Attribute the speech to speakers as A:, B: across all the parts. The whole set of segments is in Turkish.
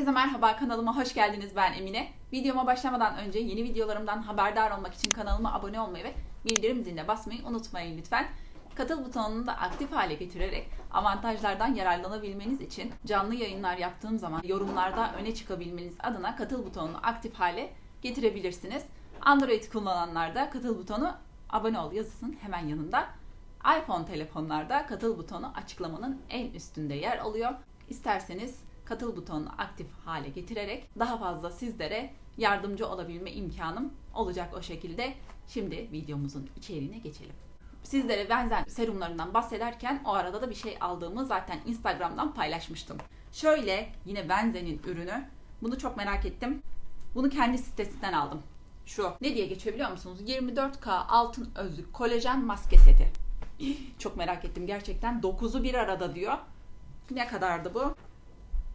A: Herkese merhaba kanalıma hoş geldiniz ben Emine. Videoma başlamadan önce yeni videolarımdan haberdar olmak için kanalıma abone olmayı ve bildirim ziline basmayı unutmayın lütfen. Katıl butonunu da aktif hale getirerek avantajlardan yararlanabilmeniz için canlı yayınlar yaptığım zaman yorumlarda öne çıkabilmeniz adına katıl butonunu aktif hale getirebilirsiniz. Android kullananlar da katıl butonu abone ol yazısının hemen yanında. iPhone telefonlarda katıl butonu açıklamanın en üstünde yer alıyor. İsterseniz katıl butonunu aktif hale getirerek daha fazla sizlere yardımcı olabilme imkanım olacak o şekilde. Şimdi videomuzun içeriğine geçelim. Sizlere benzer serumlarından bahsederken o arada da bir şey aldığımı zaten Instagram'dan paylaşmıştım. Şöyle yine Benzen'in ürünü. Bunu çok merak ettim. Bunu kendi sitesinden aldım. Şu ne diye geçiyor biliyor musunuz? 24K altın özlük kolajen maske seti. Çok merak ettim gerçekten. 9'u bir arada diyor. Ne kadardı bu?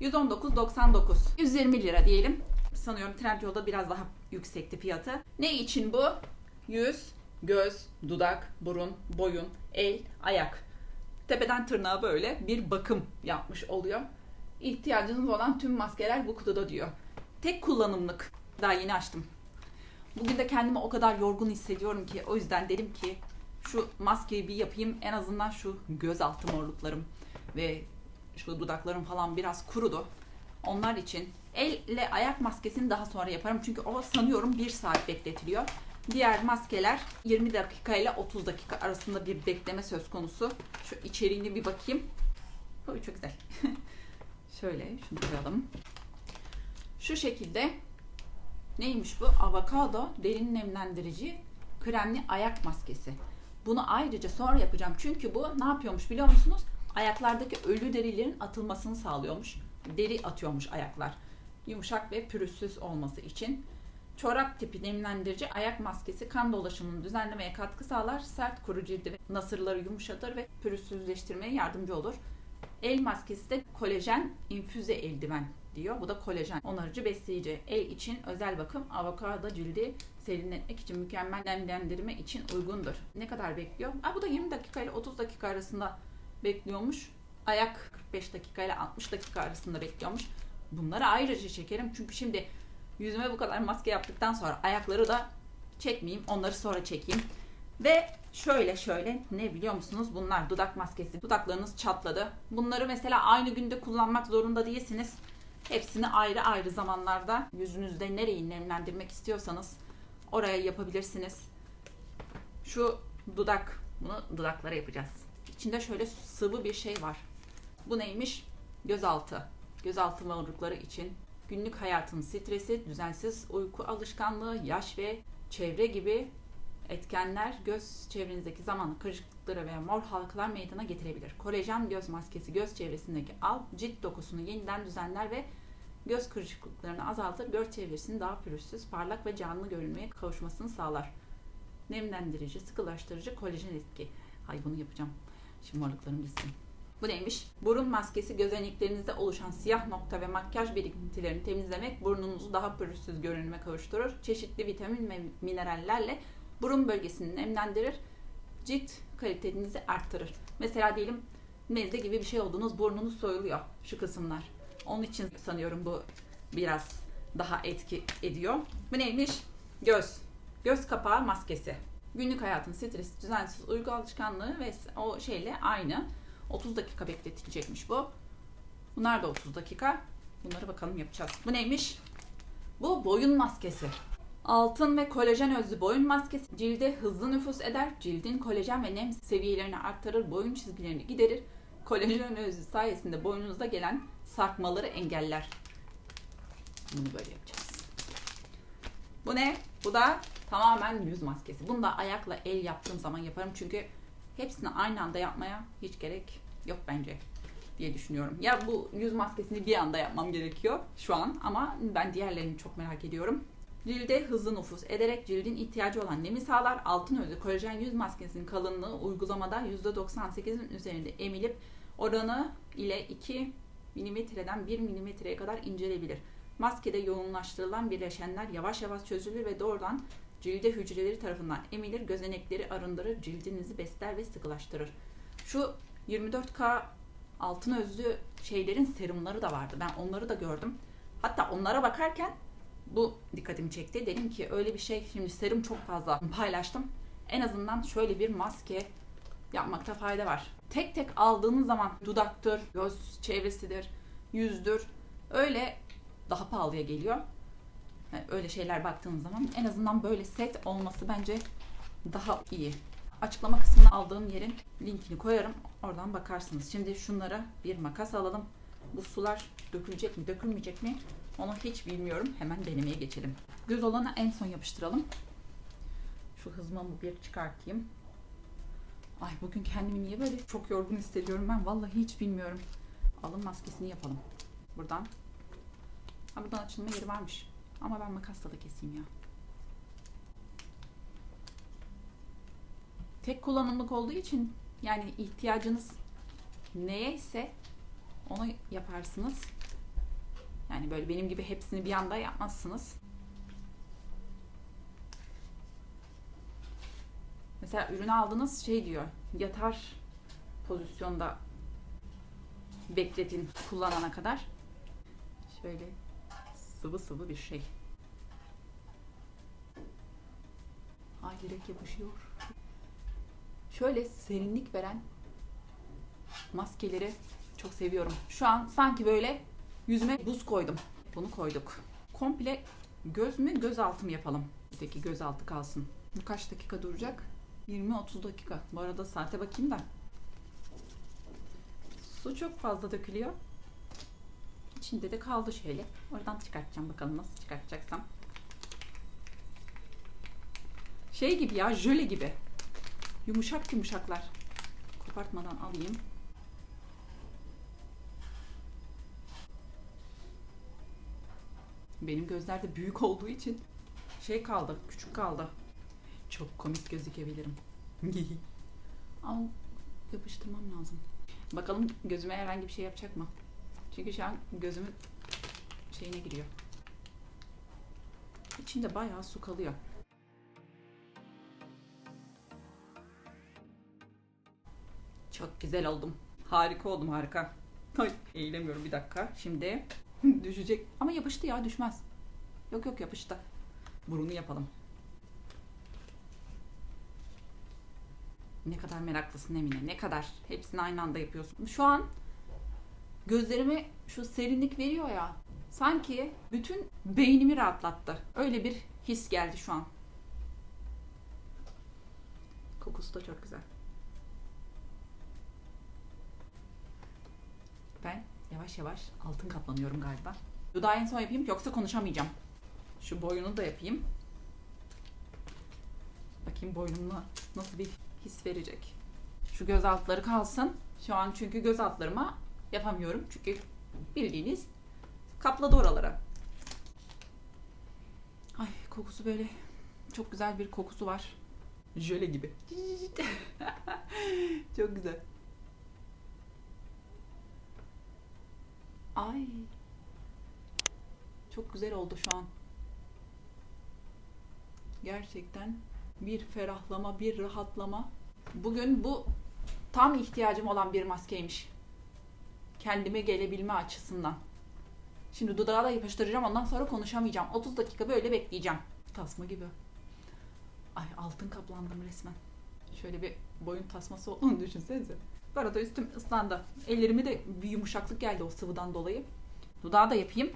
A: 119.99. 120 lira diyelim. Sanıyorum Trendyol'da biraz daha yüksekti fiyatı. Ne için bu? Yüz, göz, dudak, burun, boyun, el, ayak. Tepeden tırnağa böyle bir bakım yapmış oluyor. İhtiyacınız olan tüm maskeler bu kutuda diyor. Tek kullanımlık. Daha yeni açtım. Bugün de kendimi o kadar yorgun hissediyorum ki o yüzden dedim ki şu maskeyi bir yapayım en azından şu göz altı morluklarım ve şu dudaklarım falan biraz kurudu. Onlar için elle ayak maskesini daha sonra yaparım. Çünkü o sanıyorum 1 saat bekletiliyor. Diğer maskeler 20 dakika ile 30 dakika arasında bir bekleme söz konusu. Şu içeriğine bir bakayım. Oy, çok güzel. Şöyle şunu koyalım. Şu şekilde neymiş bu? Avokado derin nemlendirici kremli ayak maskesi. Bunu ayrıca sonra yapacağım. Çünkü bu ne yapıyormuş biliyor musunuz? Ayaklardaki ölü derilerin atılmasını sağlıyormuş. Deri atıyormuş ayaklar. Yumuşak ve pürüzsüz olması için. Çorap tipi nemlendirici ayak maskesi kan dolaşımını düzenlemeye katkı sağlar. Sert kuru cildi ve nasırları yumuşatır ve pürüzsüzleştirmeye yardımcı olur. El maskesi de kolajen infüze eldiven diyor. Bu da kolajen onarıcı besleyici. El için özel bakım avokado cildi serinletmek için mükemmel nemlendirme için uygundur. Ne kadar bekliyor? Aa, bu da 20 dakika ile 30 dakika arasında bekliyormuş. Ayak 45 dakika ile 60 dakika arasında bekliyormuş. Bunları ayrıca çekerim. Çünkü şimdi yüzüme bu kadar maske yaptıktan sonra ayakları da çekmeyeyim. Onları sonra çekeyim. Ve şöyle şöyle ne biliyor musunuz? Bunlar dudak maskesi. Dudaklarınız çatladı. Bunları mesela aynı günde kullanmak zorunda değilsiniz. Hepsini ayrı ayrı zamanlarda yüzünüzde nereyi nemlendirmek istiyorsanız oraya yapabilirsiniz. Şu dudak, bunu dudaklara yapacağız. İçinde şöyle sıvı bir şey var. Bu neymiş? Gözaltı. Gözaltı morlukları için günlük hayatın stresi, düzensiz uyku alışkanlığı, yaş ve çevre gibi etkenler göz çevrenizdeki zamanlı kırışıklıkları veya mor halkalar meydana getirebilir. Kolajen göz maskesi göz çevresindeki alt cilt dokusunu yeniden düzenler ve göz kırışıklıklarını azaltır, göz çevresini daha pürüzsüz, parlak ve canlı görünmeye kavuşmasını sağlar. Nemlendirici, sıkılaştırıcı kolajen etki. Hay bunu yapacağım. Şimdi morluklarım gitsin. Bu neymiş? Burun maskesi gözeneklerinizde oluşan siyah nokta ve makyaj birikintilerini temizlemek, burnunuzu daha pürüzsüz görünüme kavuşturur. Çeşitli vitamin ve minerallerle burun bölgesini nemlendirir, cilt kalitenizi arttırır. Mesela diyelim nezle gibi bir şey oldunuz, burnunuz soyuluyor şu kısımlar. Onun için sanıyorum bu biraz daha etki ediyor. Bu neymiş? Göz. Göz kapağı maskesi. Günlük hayatın stresi, düzensiz uyku alışkanlığı ve o şeyle aynı. 30 dakika bekletilecekmiş bu. Bunlar da 30 dakika. Bunları bakalım yapacağız. Bu neymiş? Bu boyun maskesi. Altın ve kolajen özlü boyun maskesi cilde hızlı nüfus eder. Cildin kolajen ve nem seviyelerini arttırır. Boyun çizgilerini giderir. Kolajen özlü sayesinde boynunuzda gelen sarkmaları engeller. Bunu böyle yapacağız. Bu ne? Bu da tamamen yüz maskesi. Bunu da ayakla el yaptığım zaman yaparım. Çünkü hepsini aynı anda yapmaya hiç gerek yok bence diye düşünüyorum. Ya bu yüz maskesini bir anda yapmam gerekiyor şu an ama ben diğerlerini çok merak ediyorum. Cilde hızlı nüfus ederek cildin ihtiyacı olan nemi sağlar. Altın özlü kolajen yüz maskesinin kalınlığı uygulamada %98'in üzerinde emilip oranı ile 2 milimetreden 1 milimetreye kadar incelebilir. Maskede yoğunlaştırılan bileşenler yavaş yavaş çözülür ve doğrudan cilde hücreleri tarafından emilir, gözenekleri arındırır, cildinizi besler ve sıkılaştırır. Şu 24K altın özlü şeylerin serumları da vardı. Ben onları da gördüm. Hatta onlara bakarken bu dikkatimi çekti. Dedim ki öyle bir şey şimdi serum çok fazla paylaştım. En azından şöyle bir maske yapmakta fayda var. Tek tek aldığınız zaman dudaktır, göz çevresidir, yüzdür öyle daha pahalıya geliyor. Yani öyle şeyler baktığınız zaman en azından böyle set olması bence daha iyi. Açıklama kısmına aldığım yerin linkini koyarım. Oradan bakarsınız. Şimdi şunlara bir makas alalım. Bu sular dökülecek mi, dökülmeyecek mi? Onu hiç bilmiyorum. Hemen denemeye geçelim. Göz olana en son yapıştıralım. Şu hızmamı bir çıkartayım. Ay bugün kendimi niye böyle çok yorgun hissediyorum ben vallahi hiç bilmiyorum. Alın maskesini yapalım. Buradan. Ha buradan açılma yeri varmış. Ama ben makasla da keseyim ya. Tek kullanımlık olduğu için yani ihtiyacınız neyse onu yaparsınız. Yani böyle benim gibi hepsini bir anda yapmazsınız. Mesela ürünü aldınız şey diyor yatar pozisyonda bekletin kullanana kadar. Şöyle sıvı sıvı bir şey. Ay direkt yapışıyor. Şöyle serinlik veren maskeleri çok seviyorum. Şu an sanki böyle yüzüme buz koydum. Bunu koyduk. Komple göz mü göz altı mı yapalım? Öteki göz altı kalsın. Bu kaç dakika duracak? 20-30 dakika. Bu arada saate bakayım da. Su çok fazla dökülüyor. İçinde de kaldı şöyle. Oradan çıkartacağım bakalım nasıl çıkartacaksam. Şey gibi ya jöle gibi. Yumuşak yumuşaklar. Kopartmadan alayım. Benim gözler de büyük olduğu için şey kaldı, küçük kaldı. Çok komik gözükebilirim. Ama yapıştırmam lazım. Bakalım gözüme herhangi bir şey yapacak mı? Çünkü şu an gözümün şeyine giriyor. İçinde bayağı su kalıyor. Çok güzel oldum. Harika oldum harika. Ay, eğilemiyorum bir dakika. Şimdi düşecek. Ama yapıştı ya düşmez. Yok yok yapıştı. Burunu yapalım. Ne kadar meraklısın Emine. Ne kadar. Hepsini aynı anda yapıyorsun. Şu an gözlerime şu serinlik veriyor ya. Sanki bütün beynimi rahatlattı. Öyle bir his geldi şu an. Kokusu da çok güzel. Ben yavaş yavaş altın kaplanıyorum galiba. Dudağı en son yapayım yoksa konuşamayacağım. Şu boyunu da yapayım. Bakayım boynumla nasıl bir his verecek. Şu göz altları kalsın. Şu an çünkü göz altlarıma yapamıyorum. Çünkü bildiğiniz kapladı oralara. Ay kokusu böyle çok güzel bir kokusu var. Jöle gibi. çok güzel. Ay. Çok güzel oldu şu an. Gerçekten bir ferahlama, bir rahatlama. Bugün bu tam ihtiyacım olan bir maskeymiş. Kendime gelebilme açısından. Şimdi dudağa da yapıştıracağım ondan sonra konuşamayacağım. 30 dakika böyle bekleyeceğim. Tasma gibi. Ay altın kaplandım resmen. Şöyle bir boyun tasması olduğunu düşünsenize. Bu arada üstüm ıslandı. Ellerime de bir yumuşaklık geldi o sıvıdan dolayı. Dudağı da yapayım.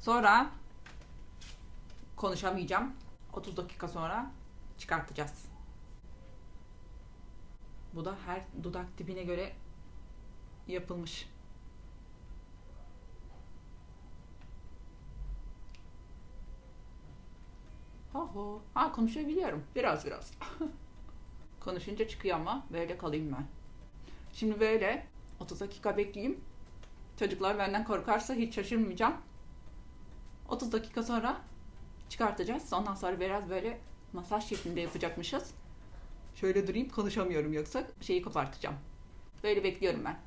A: Sonra konuşamayacağım. 30 dakika sonra çıkartacağız. Bu da her dudak dibine göre yapılmış. Ha ho. Ha konuşabiliyorum. Biraz biraz. Konuşunca çıkıyor ama böyle kalayım ben. Şimdi böyle 30 dakika bekleyeyim. Çocuklar benden korkarsa hiç şaşırmayacağım. 30 dakika sonra çıkartacağız. Ondan sonra biraz böyle masaj şeklinde yapacakmışız. Şöyle durayım konuşamıyorum yoksa şeyi kopartacağım. Böyle bekliyorum ben.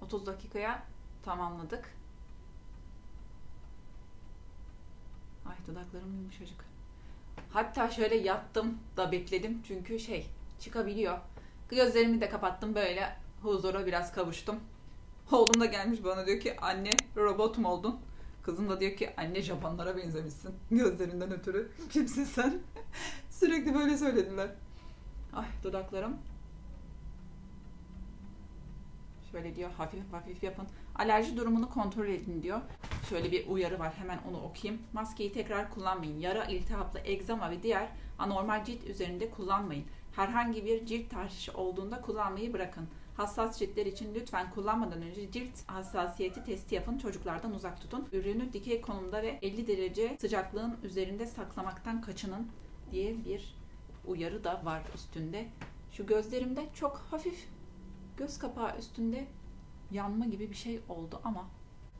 A: ...30 dakikaya tamamladık. Dudaklarım yumuşacık. Hatta şöyle yattım da bekledim çünkü şey çıkabiliyor. Gözlerimi de kapattım böyle huzura biraz kavuştum. Oğlum da gelmiş bana diyor ki anne robot mu oldun? Kızım da diyor ki anne Japonlara benzemişsin gözlerinden ötürü. Kimsin sen? Sürekli böyle söylediler. Ay dudaklarım. Şöyle diyor hafif hafif yapın. Alerji durumunu kontrol edin diyor. Şöyle bir uyarı var hemen onu okuyayım. Maskeyi tekrar kullanmayın. Yara, iltihaplı, egzama ve diğer anormal cilt üzerinde kullanmayın. Herhangi bir cilt tahrişi olduğunda kullanmayı bırakın. Hassas ciltler için lütfen kullanmadan önce cilt hassasiyeti testi yapın. Çocuklardan uzak tutun. Ürünü dikey konumda ve 50 derece sıcaklığın üzerinde saklamaktan kaçının diye bir uyarı da var üstünde. Şu gözlerimde çok hafif göz kapağı üstünde yanma gibi bir şey oldu ama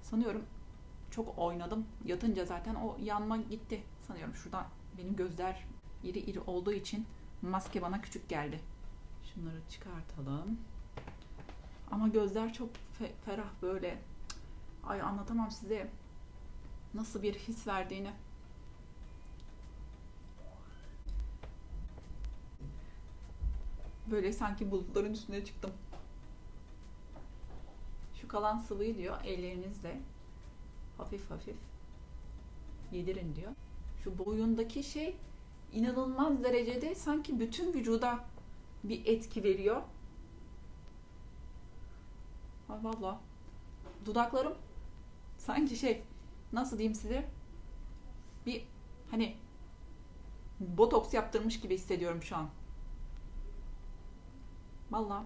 A: sanıyorum çok oynadım. Yatınca zaten o yanma gitti. Sanıyorum şuradan benim gözler iri iri olduğu için maske bana küçük geldi. Şunları çıkartalım. Ama gözler çok fe- ferah böyle. Ay anlatamam size nasıl bir his verdiğini. Böyle sanki bulutların üstüne çıktım. Kalan sıvıyı diyor ellerinizle hafif hafif yedirin diyor. Şu boyundaki şey inanılmaz derecede sanki bütün vücuda bir etki veriyor. Ay valla. Dudaklarım sanki şey nasıl diyeyim size bir hani botoks yaptırmış gibi hissediyorum şu an. Valla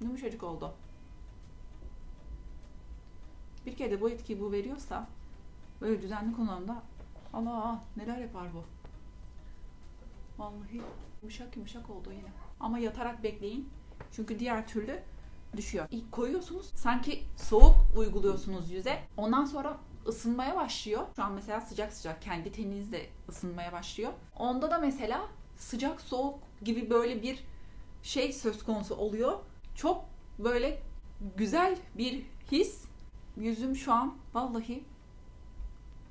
A: yumuşacık oldu. Bir kere de bu etkiyi bu veriyorsa böyle düzenli kullanımda Allah neler yapar bu. Vallahi yumuşak yumuşak oldu yine. Ama yatarak bekleyin. Çünkü diğer türlü düşüyor. İlk koyuyorsunuz sanki soğuk uyguluyorsunuz yüze. Ondan sonra ısınmaya başlıyor. Şu an mesela sıcak sıcak kendi teninizle ısınmaya başlıyor. Onda da mesela sıcak soğuk gibi böyle bir şey söz konusu oluyor. Çok böyle güzel bir his. Yüzüm şu an vallahi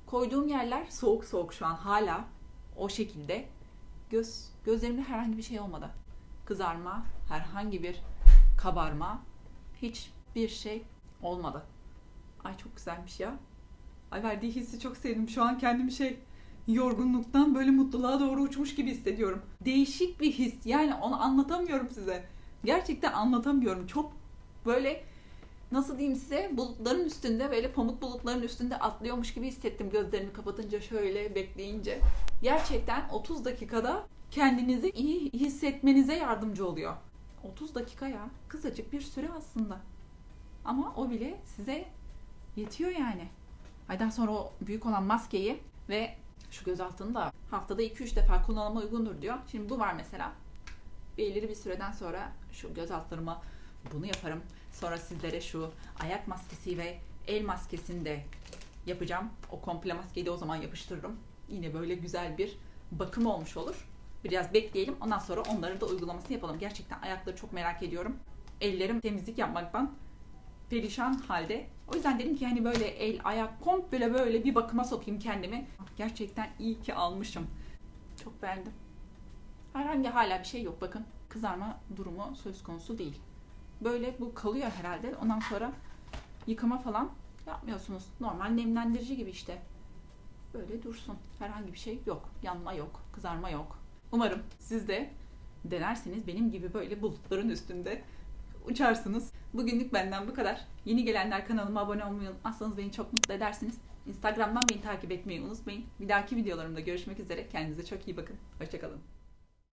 A: koyduğum yerler soğuk soğuk şu an hala o şekilde. Göz gözlerimde herhangi bir şey olmadı. Kızarma, herhangi bir kabarma, hiçbir şey olmadı. Ay çok güzelmiş ya. Ay verdiği hissi çok sevdim. Şu an kendimi şey yorgunluktan böyle mutluluğa doğru uçmuş gibi hissediyorum. Değişik bir his. Yani onu anlatamıyorum size. Gerçekten anlatamıyorum. Çok böyle nasıl diyeyim size bulutların üstünde böyle pamuk bulutların üstünde atlıyormuş gibi hissettim gözlerimi kapatınca şöyle bekleyince. Gerçekten 30 dakikada kendinizi iyi hissetmenize yardımcı oluyor. 30 dakika ya kısacık bir süre aslında. Ama o bile size yetiyor yani. Aydan sonra o büyük olan maskeyi ve şu göz altını da haftada 2-3 defa kullanıma uygundur diyor. Şimdi bu var mesela. Belirli bir süreden sonra şu göz altlarıma bunu yaparım. Sonra sizlere şu ayak maskesi ve el maskesini de yapacağım. O komple maskeyi de o zaman yapıştırırım. Yine böyle güzel bir bakım olmuş olur. Biraz bekleyelim. Ondan sonra onların da uygulamasını yapalım. Gerçekten ayakları çok merak ediyorum. Ellerim temizlik yapmaktan perişan halde. O yüzden dedim ki hani böyle el, ayak komple böyle bir bakıma sokayım kendimi. Gerçekten iyi ki almışım. Çok beğendim. Herhangi hala bir şey yok bakın. Kızarma durumu söz konusu değil. Böyle bu kalıyor herhalde. Ondan sonra yıkama falan yapmıyorsunuz. Normal nemlendirici gibi işte. Böyle dursun. Herhangi bir şey yok. Yanma yok. Kızarma yok. Umarım siz de denerseniz benim gibi böyle bulutların üstünde uçarsınız. Bugünlük benden bu kadar. Yeni gelenler kanalıma abone olmayı unutmazsanız beni çok mutlu edersiniz. Instagram'dan beni takip etmeyi unutmayın. Bir dahaki videolarımda görüşmek üzere. Kendinize çok iyi bakın. Hoşçakalın.